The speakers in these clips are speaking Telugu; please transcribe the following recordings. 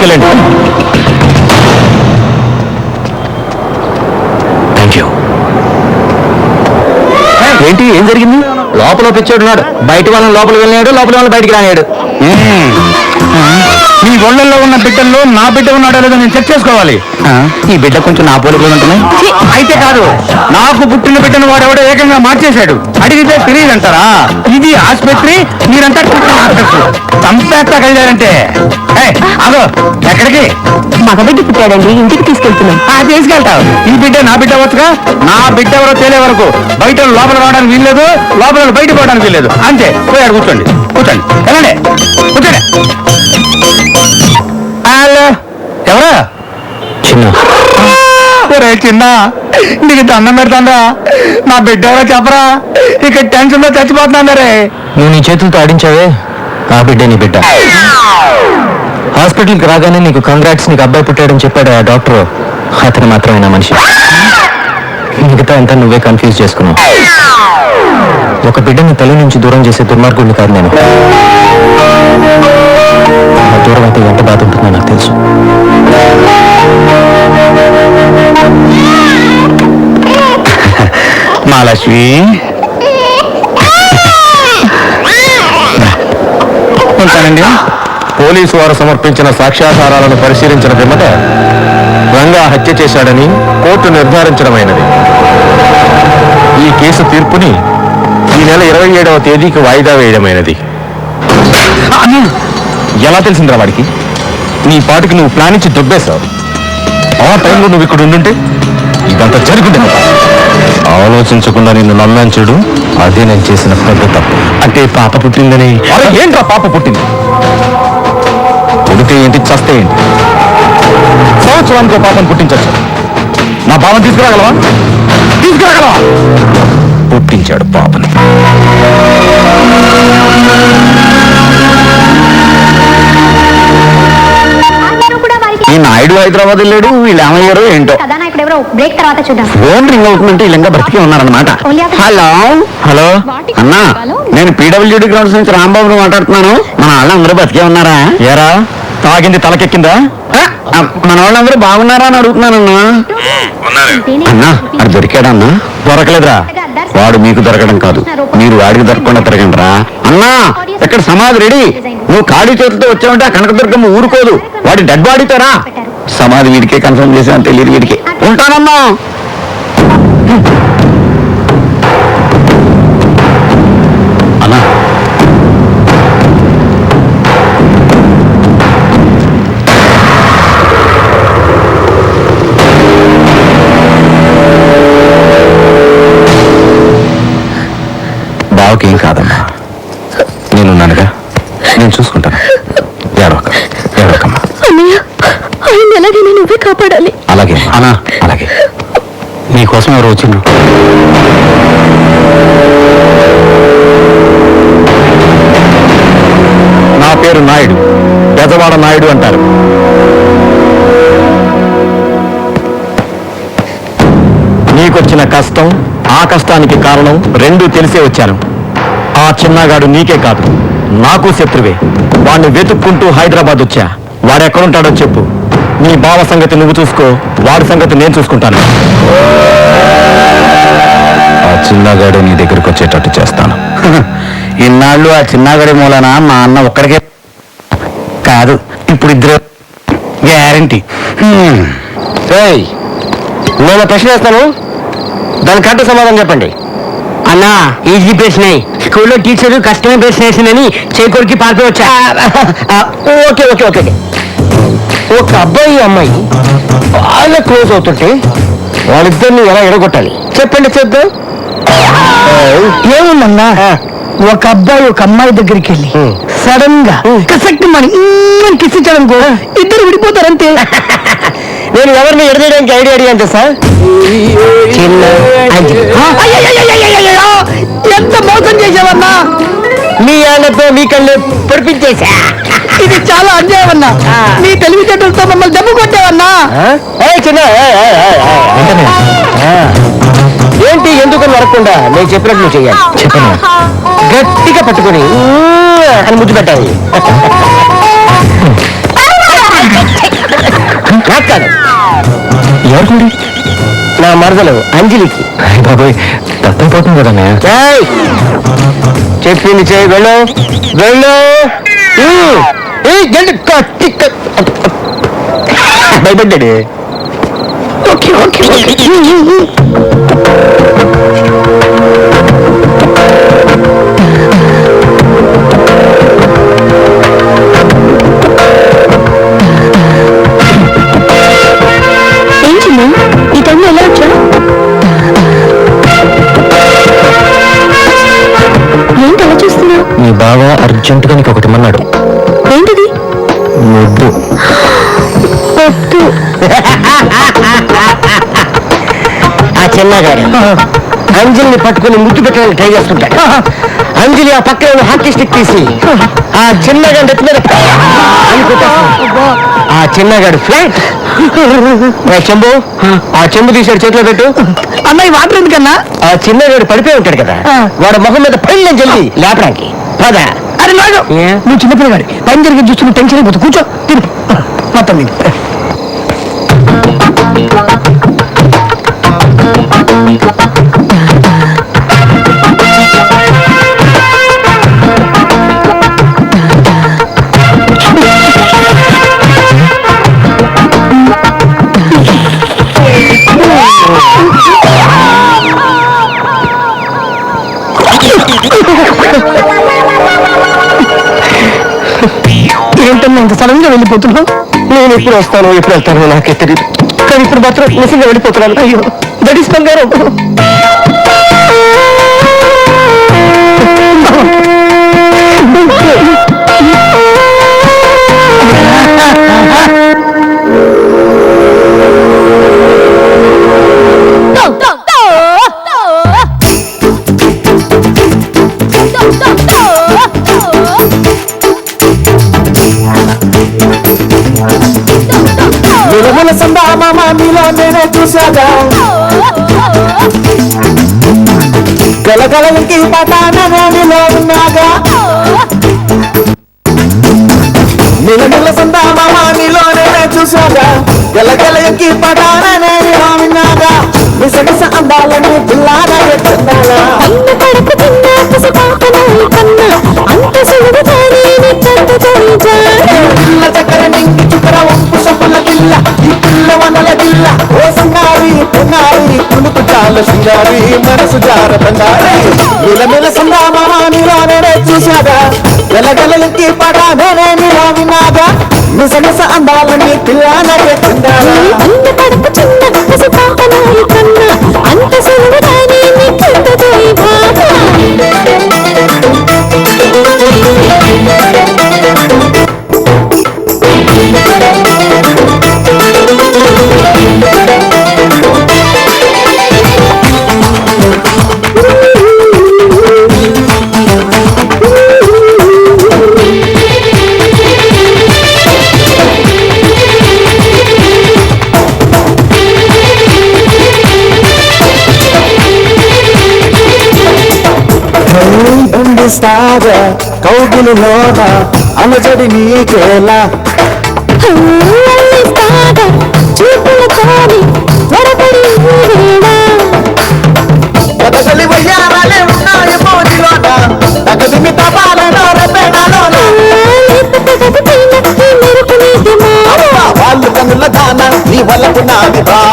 తీసుకెళ్ళండి. థ్యాంక్ యూ ఏంటి ఏం జరిగింది? లోపల పిచ్చాడు ఉన్నాడు బయట వాళ్ళని లోపల వెళ్ళాడు లోపల వాళ్ళని బయటికి రానాడు మీ ఒళ్ళల్లో ఉన్న బిడ్డల్లో నా బిడ్డ ఉన్నాడో లేదో నేను చెక్ చేసుకోవాలి. ఈ బిడ్డ కొంచెం నా పోలికలు ఉంటున్నాయి. అయితే కాదు. నాకు పుట్టిన బిడ్డను వాడెవడో ఏకంగా మార్చేశాడు. అడిగితే తెలియదంటారా? ఇది ఆసుపత్రి మీరంతా చంపేస్తా కలిగారంటే ఆగు ఎక్కడికి? మగబిడ్డ పుట్టాడండి ఇంటికి తీసుకెళ్తున్నాం. ఆ తీసుకెళ్తావు. ఈ బిడ్డ నా బిడ్డ వచ్చుగా నా బిడ్డ ఎవరో తేలే వరకు బయట లోపల రావడానికి వీల్లేదు లోపల బయట పోవడానికి వీల్లేదు. అంతే పోయాడు కూర్చోండి. కూర్చోండి. వెళ్ళండి. కూర్చోండి. హలో. ఎవరా? చిన్న. ఒరే చిన్న నీకు దండం పెడతాండా నా బిడ్డ ఎవరో చెప్పరా? ఇక టెన్షన్లో చచ్చిపోతున్నాను రే. నువ్వు నీ చేతులతో ఆడించావే? ఆ బిడ్డ నీ బిడ్డ. హాస్పిటల్కి రాగానే నీకు కంగ్రాట్స్ నీకు అబ్బాయి పుట్టాడని చెప్పాడు ఆ డాక్టర్. అతను మాత్రమే నా మనిషి. మిగతా అంతా నువ్వే కన్ఫ్యూజ్ చేసుకున్నావు. ఒక బిడ్డని తల్లి నుంచి దూరం చేసే దుర్మార్గుడిని కాదు నేను. దూరం అయితే ఎంత బాధ ఉంటుందో నాకు తెలుసు. మహాలక్ష్మి. ఉంటానండి. పోలీసు వారు సమర్పించిన సాక్ష్యాధారాలను పరిశీలించిన పిమ్మట రంగా హత్య చేశాడని కోర్టు నిర్ధారించడమైనది. ఈ కేసు తీర్పుని ఈ నెల ఇరవై ఏడవ తేదీకి వాయిదా వేయడమైనది. ఎలా తెలిసిందిరా వాడికి? నీ పాటికి నువ్వు ప్లాన్ ఇచ్చి దొబ్బేశావు. ఆ టైంలో నువ్వు ఇక్కడ ఉండుంటే ఇదంతా జరుగుండే ఆలోచించకుండా నిన్ను నమ్మాను చూడు. అదే నేను చేసిన పెద్ద తప్పు. అంటే పాప పుట్టిందని. ఏంట్రా పాప పుట్టింది? పుడితే ఏంటి? చస్తే ఏంటి? సంవత్సరానికి ఓ పాపను పుట్టించచ్చు నా పాపను తీసుకురాగలవా? తీసుకురాగలవా? పుట్టించాడు పాపని ఈ నాయుడు హైదరాబాద్ వెళ్ళాడు వీళ్ళు ఏమయ్యారో ఏంటో? కథానాయకుడు ఎవరో బ్రేక్ తర్వాత చూద్దాం. ఫోన్ రింగ్ అవుతుందంటే వీళ్ళంగా బ్రతికే ఉన్నారనమాట హలో? హలో? అన్నా నేను పీడబ్ల్యూడి గ్రౌండ్స్ నుంచి రాంబాబుని మాట్లాడుతున్నాను. మన వాళ్ళందరూ బతికే ఉన్నారా? ఏరా? తాగింది తలకెక్కిందా? మన వాళ్ళందరూ బాగున్నారా అని అడుగుతున్నానన్నా. అన్నా అది దొరికాడన్నా దొరకలేదురా. వాడు మీకు దొరకడం కాదు. మీరు వాడికి దొరకకుండా తిరగండి రా అన్నా ఇక్కడ సమాధి రెడీ. నువ్వు ఖాళీ చేతులతో వచ్చావంటే ఆ కనకదుర్గమ్మ ఊరుకోదు. వాడి డెడ్ బాడీతోరా సమాధి వీడికే కన్ఫర్మ్ చేసాను తెలియదు వీడికి. ఉంటానన్నా. నీకోసం ఎవరు నా పేరు నాయుడు. పెదవాడ నాయుడు అంటారు. నీకొచ్చిన కష్టం ఆ కష్టానికి కారణం రెండూ తెలిసే వచ్చాను ఆ చిన్నగాడు నీకే కాదు నాకు శత్రువే. వాణ్ణి వెతుక్కుంటూ హైదరాబాద్ వచ్చా. వాడెక్కడుంటాడో చెప్పు. నీ బావ సంగతి నువ్వు చూసుకో వాడి సంగతి నేను చూసుకుంటాను. ఆ చిన్నగాడు నీ దగ్గరికి వచ్చేటట్టు చేస్తాను. ఇన్నాళ్ళు ఆ చిన్నగాడి మూలన మా అన్న ఒక్కడికే కాదు ఇప్పుడు ఇద్దరు గ్యారంటీ. నేను ప్రశ్న వేస్తాను? దాని కరెక్ట్ సమాధానం చెప్పండి. అన్నా ఈజీ ప్రశ్న స్కూల్లో టీచర్ కష్టమైన ప్రశ్న వేసిందని చేకూరికి పాల్పి వచ్చా. ఓకే ఓకే ఓకే ఒక అబ్బాయి అమ్మాయి బాగా క్లోజ్ అవుతుంటే వాళ్ళిద్దరిని ఎలా ఎడగొట్టాలి? చెప్పండి చూద్దాం ఏముందన్నా? ఒక అబ్బాయి ఒక అమ్మాయి దగ్గరికి వెళ్ళి సడన్గా కసక్తి మన కిస్ ఇచ్చాడనుకో ఇద్దరు విడిపోతారంతే. నేను ఎవరిని ఎడదీయడానికి ఐడియా అడిగాను సార్ చిన్న! ఎంత మోసం చేసావన్నా మీ ఆళ్ళతో మీ కళ్ళు పొడిపించేశా. ఇది చాలా అన్యాయం అన్నా నీ తెలివితేటలతో మమ్మల్ని దెబ్బ కొట్టావన్నా? చిన్న ఏంటి ఎందుకు నరకుండా నేను చెప్పినట్లు నువ్వు చెయ్యాలి. చెప్పను. గట్టిగా పట్టుకొని అని ముద్దు పెట్టాలి. ఎవరికి నా మరదలు అంజలికి. బాబోయ్ తప్పైపోతుంది కదా ఏయ్! చెప్పింది చేయి వెళ్ళు. వెళ్ళు. భయపడ్డాడు. Okay okay okay. అర్జెంటుగా నీకు ఒకటి ఇమ్మన్నాడు. ఏంటిది? ముద్దు వద్దు. ఆ చిన్నగాడు. అంజలిని పట్టుకుని ముద్దు పెట్టడానికి ట్రై చేస్తుంటాడు. అంజలి ఆ పక్కన ఉన్న హాకీ స్టిక్ తీసి ఆ చిన్నగాడు నెత్తి మీద. ఆ చిన్నగాడు ఫ్లాట్. చెంబు? ఆ. చెంబు తీసాడు చేతిలో పెట్టు. అన్నయ్య వాటర్ ఎందుకన్నా? ఆ చిన్నగాడు పడిపోయి ఉంటాడు కదా. వాడు మొహం మీద పళ్ళని జల్లి లేపడానికి. పద. అరే నాడు నువ్వు చిన్నపిల్లగాడి. పని జరిగి చూస్తున్న టెన్షన్ అయిపోతుంది కూర్చో తిను మొత్తం తిను ఏంటన్నా ఇంత సడన్గా వెళ్ళిపోతున్నావు? నేను ఎప్పుడు వస్తాను ఎప్పుడు వెళ్తాను నాకే తెలియదు కానీ ఇప్పుడు మాత్రం నిజంగా వెళ్ళిపోతున్నాను. అయ్యో దట్ ఈస్ బంగారం. నిలవల సందా మామ నీలో నేనే చూశాగా. గలగలకి పటాననే నీలో ఉన్నాగా. నిలనిల సందా మామ నీలో నేనే చూశాగా. గలగలకి పటాననే నీలో ఉన్నాగా. విసగస అందాలని చాల మనసు జార బంగారి. నిలమిల సందా నేనే చూశాగా. వెలగలకి పడా నేనే నిలా విన్నాగా మిస మిస అందాలని పిల్ల నాకే బండిస్తాగ కౌగులులోన అలజడి నీకేలా? వయ్యారాలే ఉన్నాయి మోజిలోన తగదిమి రెపెడాలోన వాళ్ళు కనుల దాన నీ వలపు నాది బామ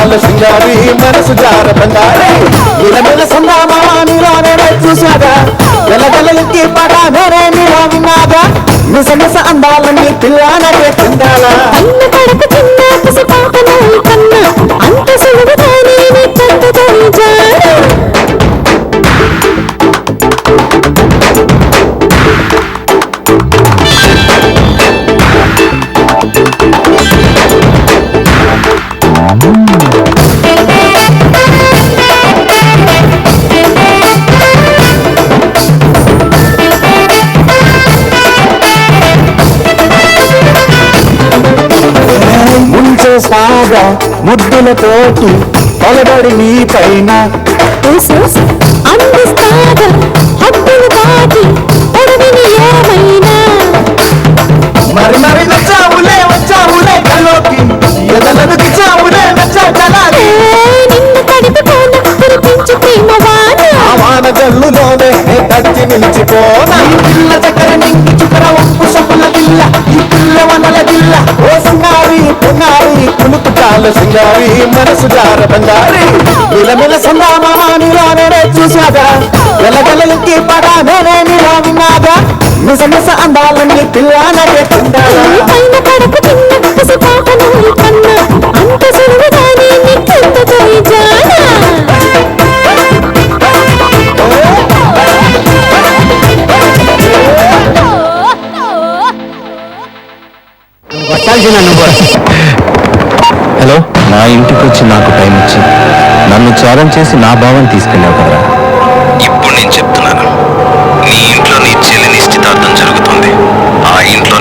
కునుకు సింగారి మనసు జార బంగారి. ఇలమిల సందామా నీలో నేనే చూశాగా పడా నేనే నీలో విన్నాగా మిస మిస అందాలని పిల్ల సాగా ముద్దులతోటి పొలబడి నీ పైన. అందిస్తాగా హద్దులు దాటి పొడవి చాలు సింగారి మనసు జార బంగారి. నిలమిల సందామా నీలోనే చూసాగా ఎలగల ఎక్కి పడా నేనే నీలో విన్నాగా. మిస మిస అందాలన్నీ పిల్ల నడే కుండాలా పైన కన్న అంత నువ్వు హలో? నా ఇంటికి వచ్చి నాకు టైం ఇచ్చి నన్ను చారం చేసి నా భావం తీసుకెళ్ళావు కదా ఇప్పుడు నేను చెప్తున్నాను. నీ ఇంట్లో నీ చెల్లి నిశ్చితార్థం జరుగుతుంది.